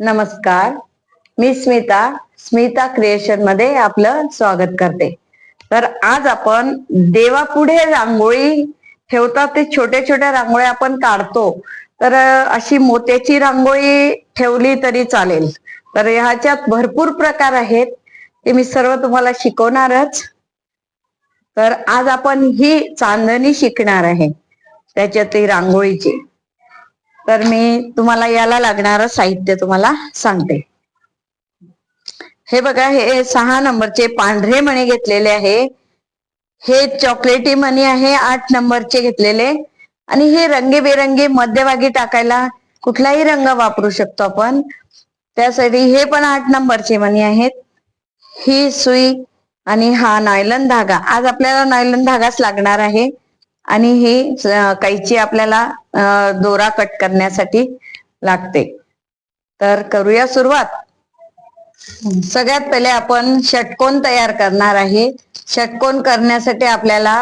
नमस्कार. मी स्मिता स्मिता क्रिएशनमध्ये आपलं स्वागत करते. तर आज आपण देवापुढे रांगोळी ठेवतात ते छोट्या छोट्या रांगोळ्या आपण काढतो तर अशी मोत्याची रांगोळी ठेवली तरी चालेल. तर ह्याच्यात भरपूर प्रकार आहेत ते मी सर्व तुम्हाला शिकवणारच. तर आज आपण ही चांदणी शिकणार आहे त्याच्यातली रांगोळीची. तर मी तुम्हाला याला लागणारं साहित्य तुम्हाला सांगते. हे बघा हे सहा नंबरचे पांढरे मणी घेतलेले आहे. हे चॉकलेटी मणी आहे आठ नंबरचे घेतलेले. आणि हे रंगीबेरंगी मध्यभागी टाकायला कुठलाही रंग वापरू शकतो आपण. त्यासाठी हे पण आठ नंबरचे मणी आहेत. ही सुई आणि हा नायलन धागा. आज आपल्याला नायलन धागाच लागणार आहे. आणि ही कैची आपल्याला दोरा कट करण्यासाठी लागते. तर करूया सुरुवात. सगळ्यात पहिले आपण षटकोन तयार करणार आहे. षटकोन करण्यासाठी आपल्याला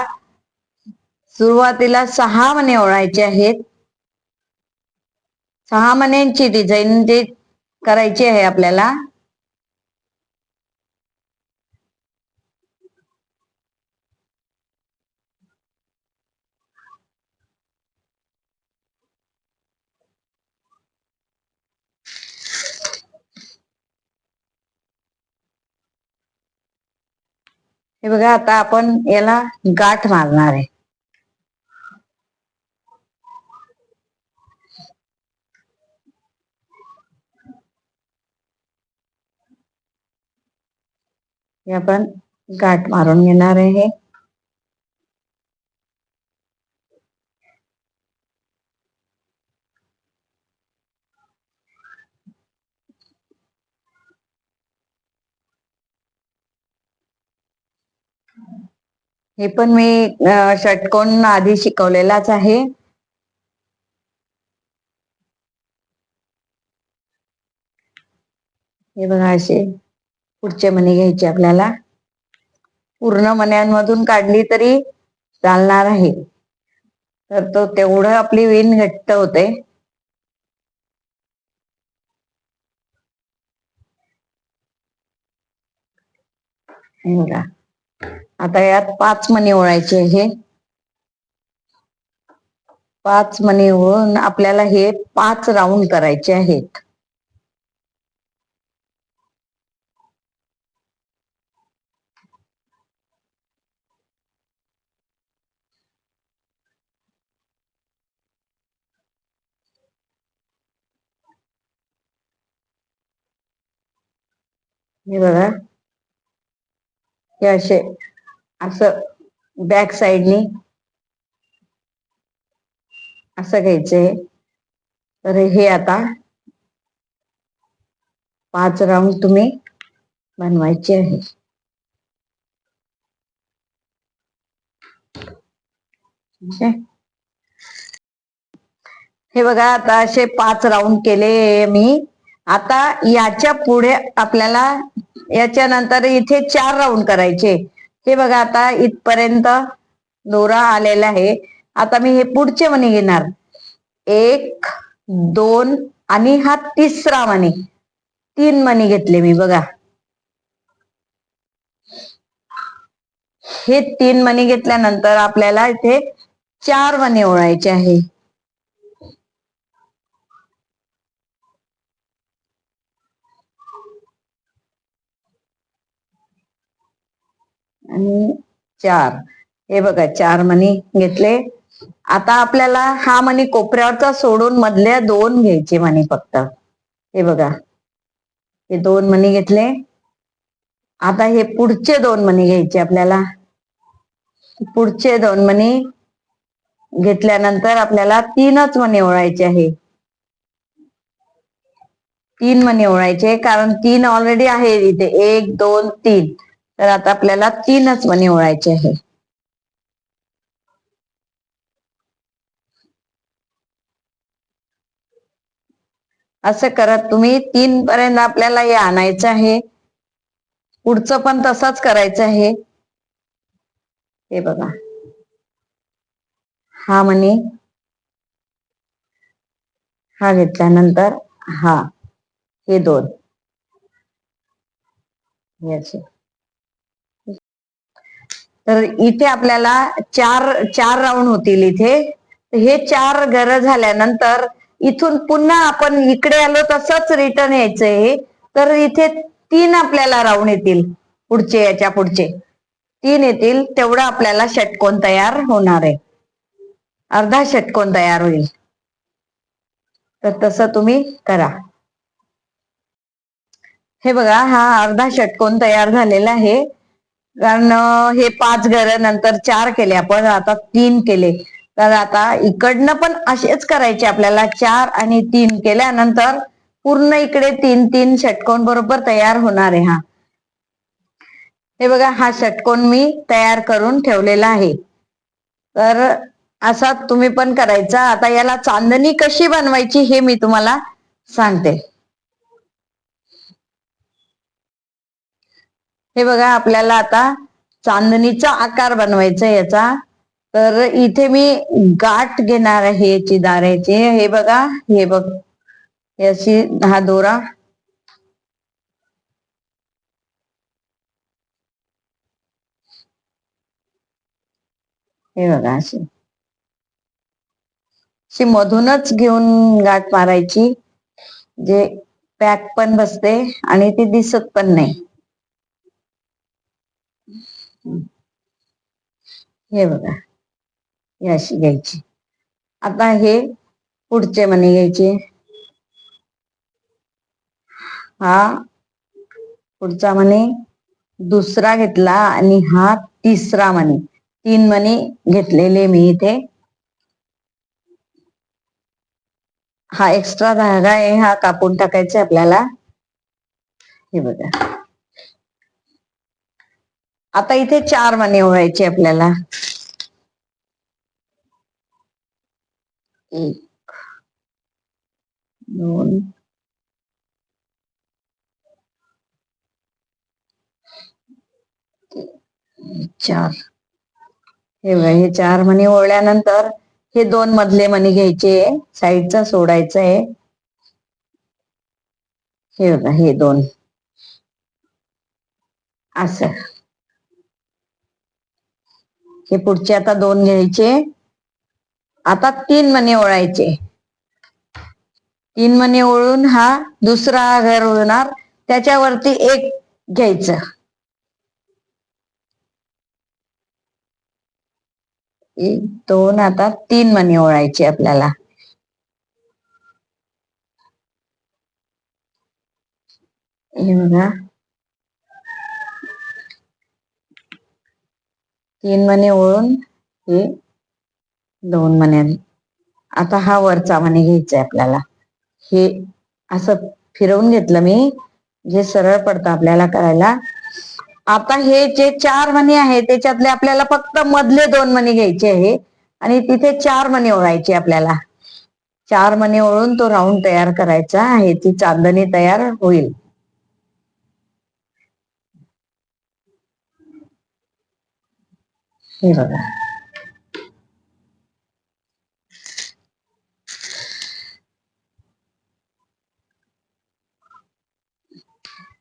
सुरुवातीला सहा मने ओळायचे आहेत. सहा मण्यांची डिझाईन जे करायची आहे आपल्याला हे बघा आता आपण याला गाठ मारणार आहे. हे आपण गाठ मारून घेणार आहे. हे पण मी षटकोन आधी शिकवलेलाच आहे. हे बघा असे पुढचे मणी घ्यायचे आपल्याला. पूर्ण मण्यांमधून काढली तरी चालणार आहे. तर तो तेवढं आपली विण घट्ट होते. बघा. आता यात पाच मणी ओळायचे हे पाच मणी ओळून आपल्याला हे पाच राऊंड करायचे आहेत. हे बघा. हे असे असं बॅक साइडनी असं घ्यायचंय तर हे आता पाच राऊंड तुम्ही बनवायचे आहे. आहे? हे बघा आता असे पाच राऊंड केले मी. आता याच्यापुढे आपल्याला याच्या नंतर इथे चार राऊंड करायचे. हे बघा आता इथपर्यंत दोरा आलेला आहे. आता मी हे पुढचे मणी घेणार. एक दोन आणि हा तिसरा मणी तीन मणी घेतले मी बघा. हे तीन मणी घेतल्यानंतर आपल्याला इथे चार मणी ओळायचे आहे. आणि चार. हे बघा चार मणी घेतले. आता आपल्याला हा मणी कोपऱ्यावरचा सोडून मधल्या दोन घ्यायचे मणी फक्त. हे बघा. हे दोन मणी घेतले. आता हे पुढचे दोन मणी घ्यायचे आपल्याला. पुढचे दोन मणी घेतल्यानंतर आपल्याला तीनच मणी ओळायचे आहे. तीन मणी ओळायचे कारण तीन ऑलरेडी आहे इथे. एक दोन तीन. तर आता आपल्याला तीनच निवडायचे आहे. असं करत तुम्ही तीन पर्यंत आपल्याला हे आणायचं आहे. पुढचं पण तसंच करायचं आहे. हे बघा. हा म्हणे हा घेतल्यानंतर हा. हे दोन. याची. तर इथे आपल्याला चार चार राऊंड होतील इथे. हे चार घर झाल्यानंतर इथून पुन्हा आपण इकडे आलो तसंच रिटर्न यायचंय. हे तर इथे तीन आपल्याला राऊंड येतील पुढचे याच्या पुढचे. तीन येतील तेवढं आपल्याला षटकोन तयार होणार आहे. अर्धा षटकोन तयार होईल. तर तसं तुम्ही करा. हे बघा हा अर्धा षटकोन तयार झालेला आहे. कारण हे पाच घर नंतर चार केले आपण आता तीन केले. तर आता इकडनं पण असेच करायचे आपल्याला चार आणि तीन केल्यानंतर पूर्ण इकडे तीन तीन षटकोन बरोबर तयार होणार आहे हा. हे बघा हा षटकोन मी तयार करून ठेवलेला आहे. तर असा तुम्ही पण करायचा. आता याला चांदणी कशी बनवायची हे मी तुम्हाला सांगते. हे बघा आपल्याला आता चांदणीचा आकार बनवायचा याचा. तर इथे मी गाठ घेणार आहे याची दाराची. हे बघा हे बघ. याची हा दोरा. हे बघा अशी. अशी मधूनच घेऊन गाठ मारायची. जे पॅक पण बसते आणि ती दिसत पण नाही. हे बघा. हे अशी घ्यायची. आता हे पुढचे मणी घ्यायचे. हा पुढचा मणी दुसरा घेतला आणि हा तिसरा मणी तीन मणी घेतलेले मी इथे. हा एक्स्ट्रा धागा आहे हा कापून टाकायचा आपल्याला. हे बघा. आता इथे चार मणी ओळायचे आपल्याला. एक दोन चार. हे हे चार मणी ओळल्यानंतर हे दोन मधले मणी घ्यायचे साईडचा सोडायचा आहे. हे बघा हे दोन. असं. हे पुढचे आता दोन घ्यायचे. आता तीन मणी ओळायचे. तीन मणी ओळून हा दुसरा घर होणार. त्याच्यावरती एक घ्यायचं. एक दोन आता तीन मणी ओळायचे आपल्याला. हे बघा. तीन मणी ओळून हे दोन मण्या आता हा वरचा मणी घ्यायचा आपल्याला. हे असं फिरवून घेतलं मी जे सरळ पडतं आपल्याला करायला. आता हे जे चार मणी आहे त्याच्यातले आपल्याला फक्त मधले दोन मणी घ्यायचे आहे. आणि तिथे चार मणी ओळायचे आपल्याला. चार मणी ओळून तो राऊंड तयार करायचा आहे. ती चांदणी तयार होईल.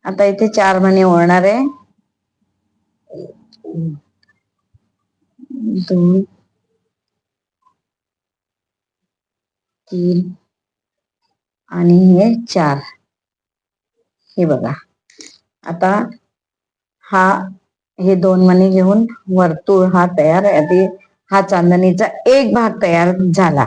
आता इथे चार मणी ओळणार आहे. दोन, तीन आणि हे चार. हे बघा. आता हा हे दोन मणी घेऊन वर्तुळ हा तयार आधी हा चांदणीचा एक भाग तयार झाला.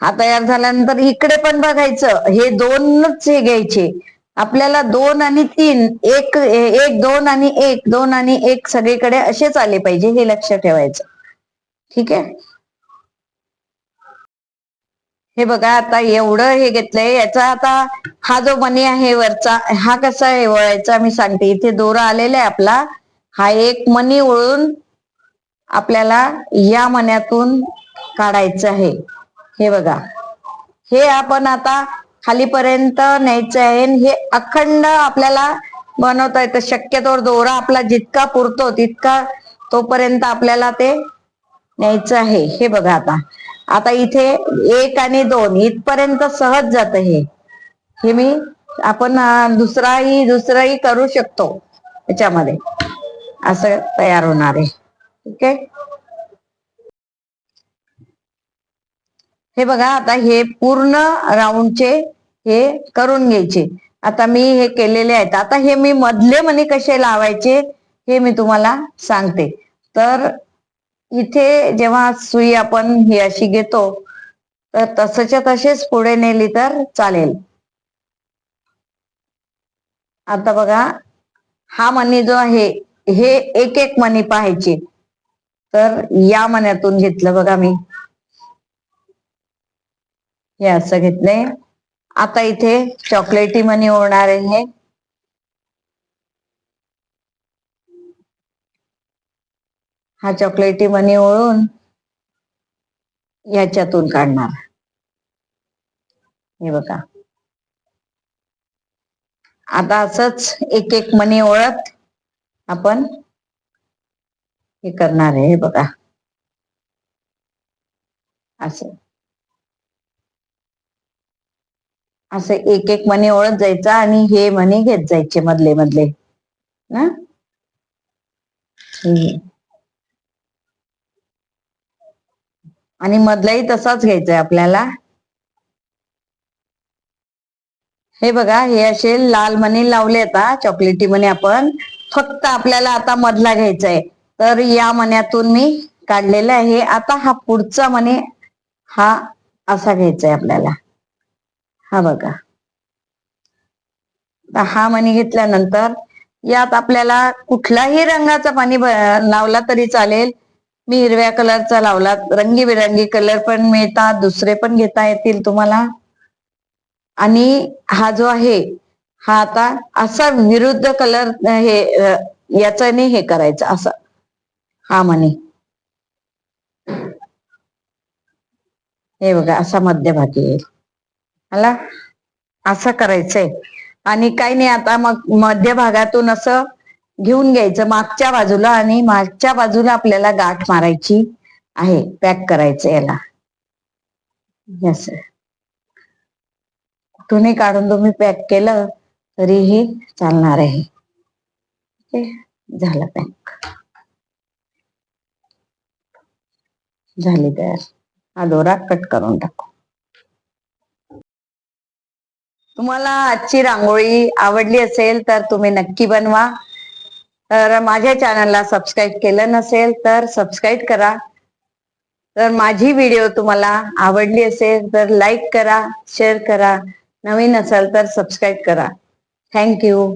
हा तयार झाल्यानंतर इकडे पण बघायचं. हे दोनच हे घ्यायचे. आपल्याला दोन आणि तीन एक एक दोन आणि एक दोन आणि एक सगळीकडे असेच आले पाहिजे हे लक्ष ठेवायचं. ठीक आहे? हे बघा आता एवढं हे घेतलंय याचा आता हा जो मनी आहे वरचा हा कसा आहे वळायचा मी सांगते. इथे दोरा आलेला आहे आपला. हा एक मणी वळून आपल्याला या मण्यातून काढायचं आहे. हे बघा. हे आपण आता खालीपर्यंत न्यायचं आहे आणि हे अखंड आपल्याला बनवता येतं. शक्यतोवर दोरा आपला जितका पुरतो तितका तोपर्यंत आपल्याला ते न्यायचं आहे. हे बघा आता. आता इथे एक आणि दोन इथपर्यंत सहज जात हे. हे मी आपण दुसराही दुसराही करू शकतो याच्यामध्ये. असं तयार होणार आहे. ठीक आहे हे बघा आता हे पूर्ण राऊंडचे हे करून घ्यायचे. आता मी हे केलेले आहेत. आता हे मी मधले मणी कसे लावायचे हे मी तुम्हाला सांगते. तर इथे जेव्हा सुई आपण ही अशी घेतो तर तसच्या तसेच पुढे नेली तर चालेल. आता बघा हा मणी जो आहे हे एक एक मणी पाहायचे. तर या मण्यातून घेतलं बघा मी. हे असं घेतलंय. आता इथे चॉकलेटी मनी होणार आहे हा चॉकलेटी मनी ओळून याच्यातून काढणार. हे बघा. आता असंच एक एक मनी ओळत आपण हे करणार आहे हे बघा. असं. असं एक एक मनी ओळत जायचा आणि हे मनी घेत जायचे मधले मधले ना आणि मधलाही तसाच घ्यायचा आहे आपल्याला. हे बघा हे असे लाल मणी लावले आता चॉकलेटी मणी आपण. फक्त आपल्याला आता मधला घ्यायचा आहे तर या मण्यातून मी काढलेला आहे. आता हा पुढचा मणी हा असा घ्यायचा आहे आपल्याला. हा बघा. हा मणी घेतल्यानंतर यात आपल्याला कुठलाही रंगाचा पाणी लावला तरी चालेल. मी हिरव्या कलरचा लावला. रंगीबेरंगी कलर पण मिळतात. दुसरे पण घेता येतील तुम्हाला. आणि हा जो आहे हा आता असा विरुद्ध कलर हे याच्याने हे करायचं. असं. हा म्हणे. हे बघा असा मध्यभागी येईल. मला असं करायचंय. आणि काही नाही आता मग मध्यभागातून असं घेऊन घ्यायचं मागच्या बाजूला आणि मागच्या बाजूला आपल्याला गाठ मारायची आहे. पॅक करायचं याला. यस कुठूनही काढून तुम्ही पॅक केलं तरीही चालणार आहे. झालं पॅक. झाली तयार. हा दोरा कट करून टाकू. तुम्हाला आजची रांगोळी आवडली असेल तर तुम्ही नक्की बनवा. तर माझ्या चॅनलला सबस्क्राईब केलं नसेल तर सबस्क्राईब करा. तर माझी व्हिडिओ तुम्हाला आवडली असेल तर लाईक करा शेअर करा. नवीन असाल तर सबस्क्राईब करा. थँक्यू